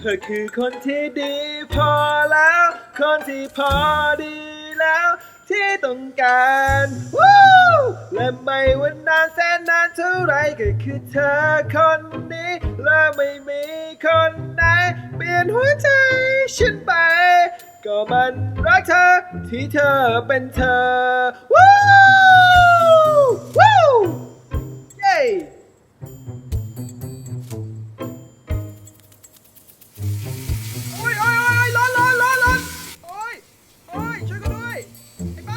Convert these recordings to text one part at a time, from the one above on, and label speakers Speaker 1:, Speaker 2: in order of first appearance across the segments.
Speaker 1: เธอคือคนที่ดีพอแล้ว คนที่พอดีแล้ว ที่ต้องการและไม่ว่านานแสนนานเท่าไรก็คือเธอคนนี้ และไม่มีคนไหนเปลี่ยนหัวใจฉันไป ก็มันรักเธอที่เธอเป็นเธอวู้วู้เย้โอ้ยโอ้ยโอ้ยร้อนร้อนร้อนร้อนโอ้ยโอ้ยช่วยกันด้วยไอ้ใบ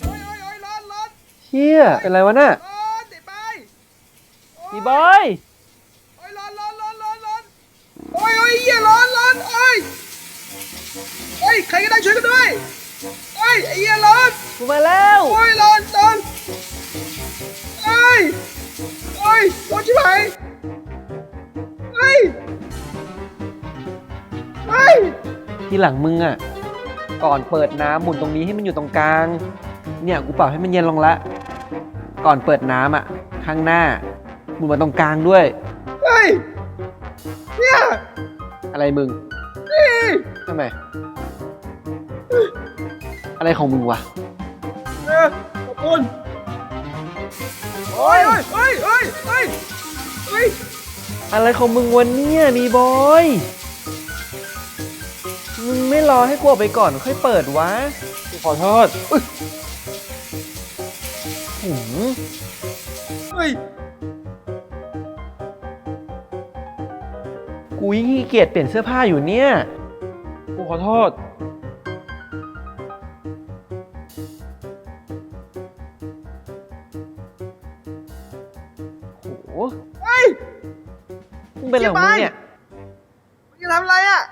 Speaker 1: โอ้ยโอ้ยโอ้ยร้อนร้อน
Speaker 2: เฮียเป็นไรวะน่ะ
Speaker 1: ร้อนไอ้ใบโพี่
Speaker 2: บอย
Speaker 1: โอ้ยร้อนร้อนร้อนร้อนร้อน โอ้ยโอ้ยเหี้ยร้อนร้อนโอ้ยโอ้ยใครก็ได้ช่วยกันด้วยโอ้ยไอ้เหี้ยร้อน
Speaker 2: กูมาแล้ว
Speaker 1: โอ้ยร้อนร้อนโอ้ยโอ้ยร้อนชิบหายเฮ้ยเฮ้ย
Speaker 2: ทีหลังมึงอะ ก่อนเปิดน้ำหมุนตรงนี้ให้มันอยู่ตรงกลาง เนี่ยกูปรับให้มันเย็นลงละ ก่อนเปิดน้ำอะ ข้างหน้าหมุนมาตรงกลางด้วย
Speaker 1: เฮ้ยเนี่ย
Speaker 2: อะไรมึง
Speaker 1: นี่
Speaker 2: ทำไม อะไรของมึงวะ
Speaker 1: เออขอบคุณโอ้ยเฮ้ยเฮ้ยเฮ้ยเฮ้ยเฮ้ย
Speaker 2: อะไรของมึงวันเนี่ยมีบอย มึงไม่รอให้กูออกไปก่อนค่อยเปิดวะ
Speaker 1: ขอโทษ
Speaker 2: หื กูยิ่งขี้เกียจเปลี่ยนเสื้อผ้าอยู่เนี่ย
Speaker 1: กูขอโทษ
Speaker 2: โห
Speaker 1: เฮ้ย
Speaker 2: มึงเป็นอะไรของมึงเนี่ย
Speaker 1: มึงจะทำอะไรอะ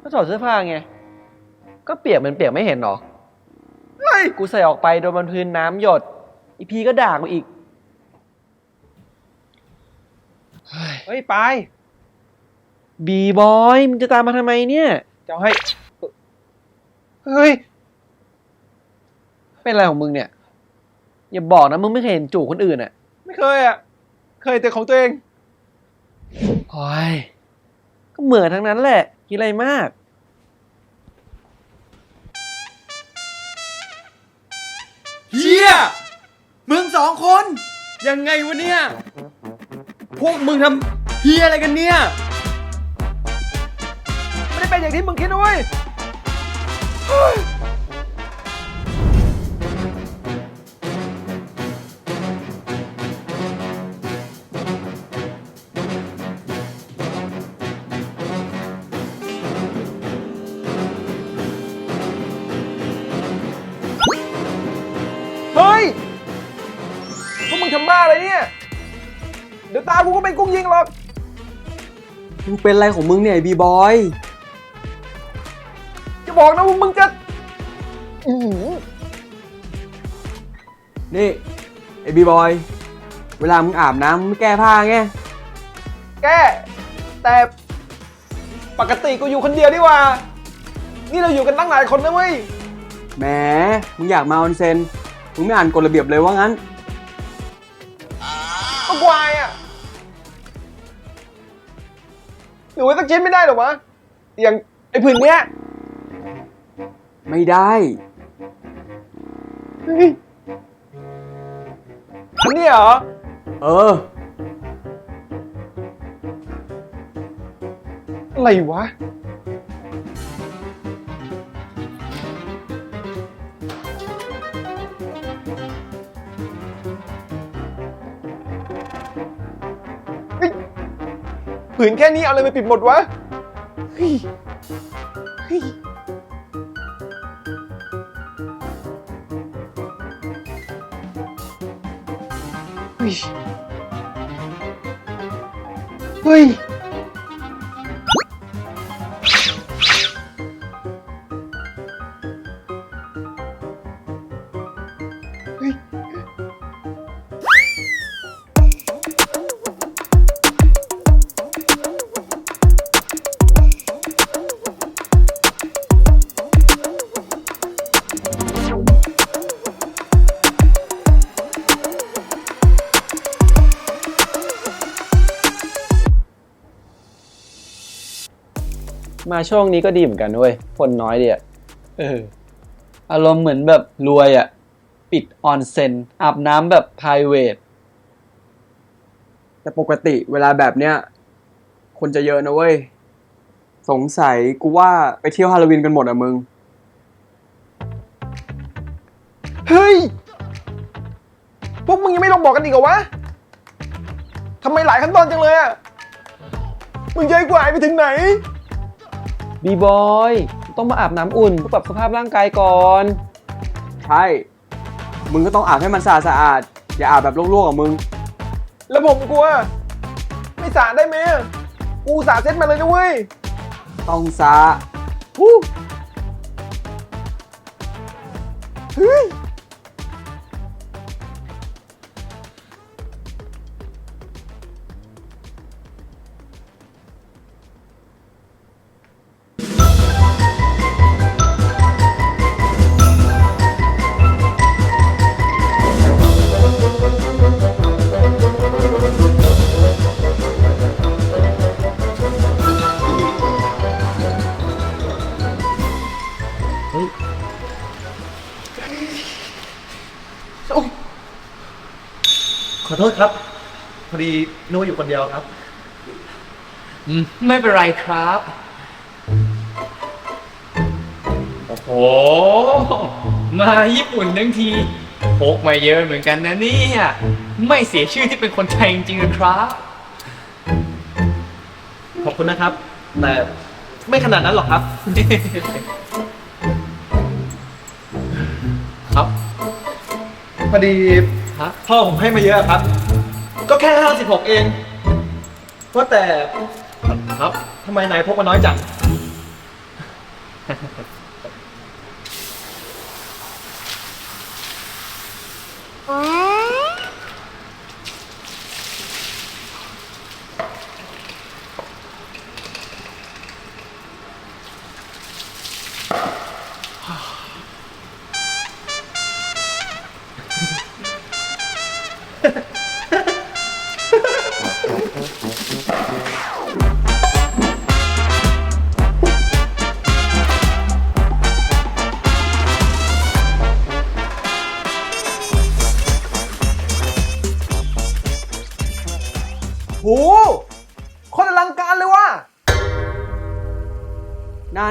Speaker 2: ก็ถอดเสื้อผ้าไง ก็เปียกมันเปียกไม่เห็นหรอ
Speaker 1: เฮ้ย
Speaker 2: กูใส่ออกไปโดนมันพื้นน้ำหยด อีพีก็ด่ากูอีก
Speaker 1: เฮ้ยไป
Speaker 2: บีบอยมึงจะตามมาทำไมเนี่ย
Speaker 1: จะเอาให้ เฮ้ย
Speaker 2: เป็นอะไรของมึงเนี่ย อย่าบอกนะมึงไม่เคยเห็นจูบคนอื่นอะ
Speaker 1: ไม่เคยอะเคยแต่ของตัวเอง
Speaker 2: โอ้ยก็เหมือนทั้งนั้นแหละคิดอะไรมาก
Speaker 1: เฮียมึงสองคน ยังไงวะเนี่ย พวกมึงทำเฮียอะไรกันเนี่ยไม่ได้ เป็นอย่างที่มึงคิดนะเว้ยเฮ้ยเฮ้ยพวกมึงทำบ้าอะไรเนี่ย เดี๋ยวตากูก็เป็นกุ้งยิงหรอก
Speaker 3: มึงเป็นอะไรของมึงเนี่ยไอ้บีบอย
Speaker 1: บอกนะว่ามึงจะอื้อหือ
Speaker 3: นี่ไอ้บีบอย เวลามึงอาบน้ำมึงไม่แก้ผ้าไง
Speaker 1: แกแต่ปกติกูอยู่คนเดียวดีกว่า นี่เราอยู่กันตั้งหลายคนนะเว้ย
Speaker 3: แหม มึงอยากมาออนเซนมึงไม่อ่านกฎระเบียบเลยว่างั้น
Speaker 1: ก็ควายอะหนูไว้สักชิ้นไม่ได้หรอวะ อย่างไอ้ผืนเนี้ย
Speaker 3: ไม่ได้
Speaker 1: เฮ้ยอันนี้เหรอ
Speaker 3: เออ
Speaker 1: อะไรวะเฮ้ยผืนแค่นี้เอาอะไรมาปิดหมดวะ เฮ้ย เฮ้ย เมา
Speaker 2: ช่วงนี้ก็ดีเหมือนกันเว้ย คนน้อยดีอะเออ อารมณ์เหมือนแบบรวยอะปิดออนเซ็นอาบน้ำแบบ p r i v a t
Speaker 3: แต่ปกติเวลาแบบเนี้ย คนจะเยอะนะเว้ย สงสัยกูว่าไปเที่ยวฮาโลวีนกันหมดอะมึง
Speaker 1: เฮ้ย พวกมึงยังไม่ลองบอกกันอีกเหรอวะทำไมหลายขั้นตอนจังเลยอะมึงจะให้กูหายไปถึงไหน
Speaker 2: บีบอยต้องมาอาบน้ำอุ่นเพื่อปรับสภาพร่างกายก่อน
Speaker 3: ใช่ มึงก็ต้องอาบให้มันสะอาดสะอาดๆอย่าอาบแบบลวกๆกับมึง
Speaker 1: แล้วผมกลัว ไม่สาได้ไหมอะกูสาเซ็ตมาเลยนะเว้ย
Speaker 3: ต้องสะ
Speaker 1: ฮู้เฮ้ย อโทษครับ พอดีนัวอยู่คนเดียวครับ
Speaker 4: ไม่เป็นไรครับ โอ้โห มาญี่ปุ่นทั้งทีพกมาเยอะเหมือนกันนะเนี่ยไม่เสียชื่อที่เป็นคนไทยจริงๆนะครับ
Speaker 1: ขอบคุณนะครับ แต่ไม่ขนาดนั้นหรอกครับ
Speaker 4: ครับ
Speaker 1: พอดี
Speaker 4: ฮะ
Speaker 1: พ่อผมให้มาเยอะครับ ก็แค่ 56 เอง ว่าแต่
Speaker 4: ครับ
Speaker 1: ทำไมนายพกมาน้อยจัง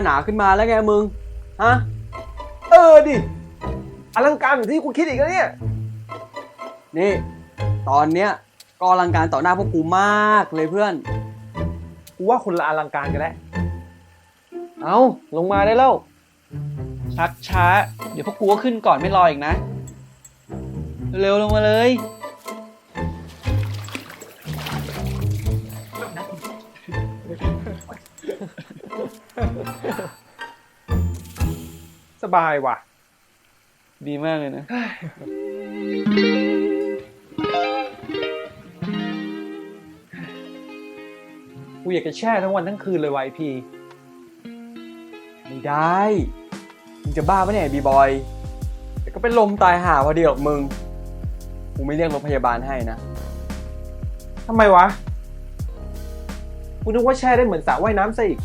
Speaker 1: หน้า
Speaker 3: หนาขึ้นมาแล้วไงมึง ฮะ
Speaker 1: เออดิ อลังการอย่างที่กูคิดอีกแล้วเนี่ย
Speaker 3: นี่ ตอนเนี้ยก็อลังการต่อหน้าพวกกูมากเลยเพื่อน
Speaker 1: กูว่าคนละอลังการกันแล้ว
Speaker 2: เอาลงมาได้แล้ว ชักช้า เดี๋ยวพวกกูก็ขึ้นก่อนไม่รออีกนะ เร็วๆลงมาเลย
Speaker 1: สบายว่ะ
Speaker 2: ดีมากเลยนะ
Speaker 1: กูอยากจะแช่ทั้งวันทั้งคืนเลยวะไอ้พี
Speaker 3: ไม่ได้ มึงจะบ้าปะเนี่ยบีบอย แต่ก็เป็นลมตายห่าพอดีหรอกมึง กูไม่เรียกรถพยาบาลให้นะ
Speaker 1: ทำไมวะ กูนึกว่าแช่ได้เหมือนสระว่ายน้ำซะอีก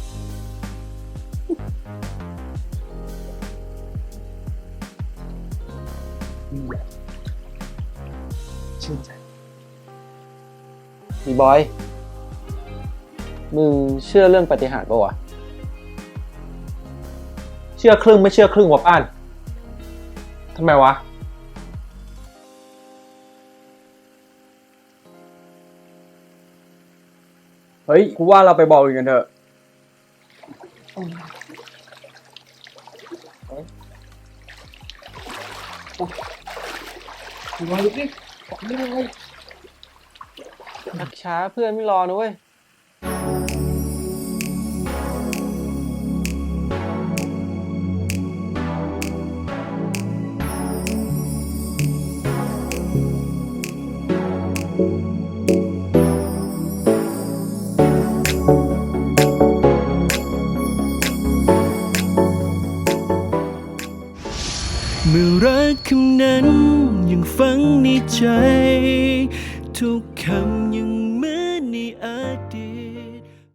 Speaker 2: บอย มึงเชื่อเรื่องปฏิหารปะวะ
Speaker 1: เชื่อครึ่งไม่เชื่อครึ่งวะป้านทำไมวะ
Speaker 3: เฮ้ยกูว่าเราไปบอกอื่นกันเถอะ
Speaker 2: ชักช้าเพื่อนไม่รอนะเว้ย
Speaker 5: เมื่อรักคำนั้นยังฝังในใจ ทุกคำ